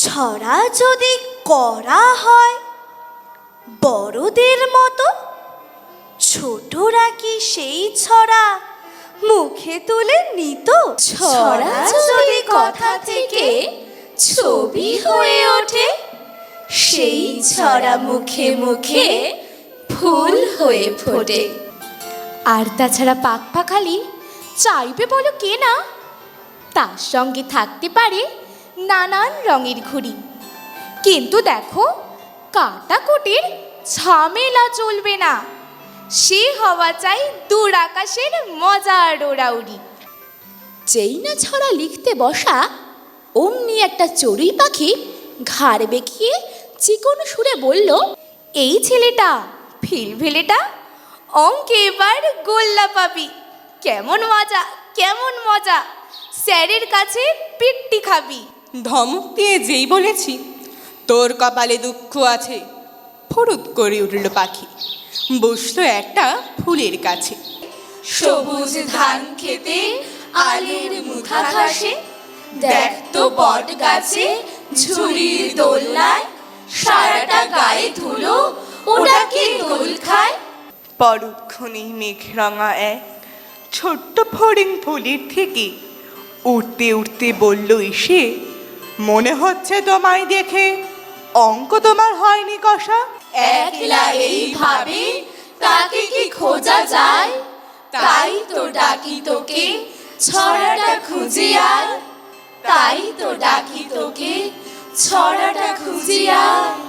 ছড়া যদি করা হয় বড়দের মতো? ছোটরা কি সেই ছড়া মুখে তুলে নিত? ছড়া যদি কথা থেকে ছবি হয়ে ওঠে সেই ছড়া মুখে মুখে ফুল হয়ে ফোটে। আর তাছাড়া পাক পাখালি চাইবে বলো কে না? তার সঙ্গে থাকতে পারে নানান রঙের ঘুড়ি। কিন্তু দেখো, কাটাকুটির ঝামেলা চলবে না। সে হওয়া চাই দূর আকাশের মজার ওড়াউড়ি। যেই না ছড়া লিখতে বসা, অমনি একটা চড়ুই পাখি ঘাড় বেঁকিয়ে চিকন সুরে বলল, এই ছেলেটা, ফিলফিলেটা, অঙ্কে এবার গোল্লা পাবি। কেমন মজা কেমন মজা, স্যারের কাছে পিট্টি খাবি। ধমক দিয়ে যেই বলেছি, তোর কপালে দুঃখ আছে। ফুরুত করে উঠল পাখি। বসল একটা ফুলের কাছে সবুজ ধান খেতে, আলের মুথা ঘাসে। দেখ তো বট গাছে ঝুড়ির দোলনায়। সারাটা গায়ে ধুলো ওরা কি দোল খায়। পরক্ষণে মেঘ রঙা এক। ছোট্ট ফড়িং ফুলের থেকে উঠতে উঠতে বলল এসে মনে হচ্ছে তোমায় দেখে। অঙ্ক তোমার হয়নি কষা? একলা এইভাবে তাকে কি খোঁজা যায়? তাই তো ডাকি তোকে, ছড়াটা খুঁজে আয়। তাই তো ডাকি তোকে, ছড়াটা খুঁজে আয়।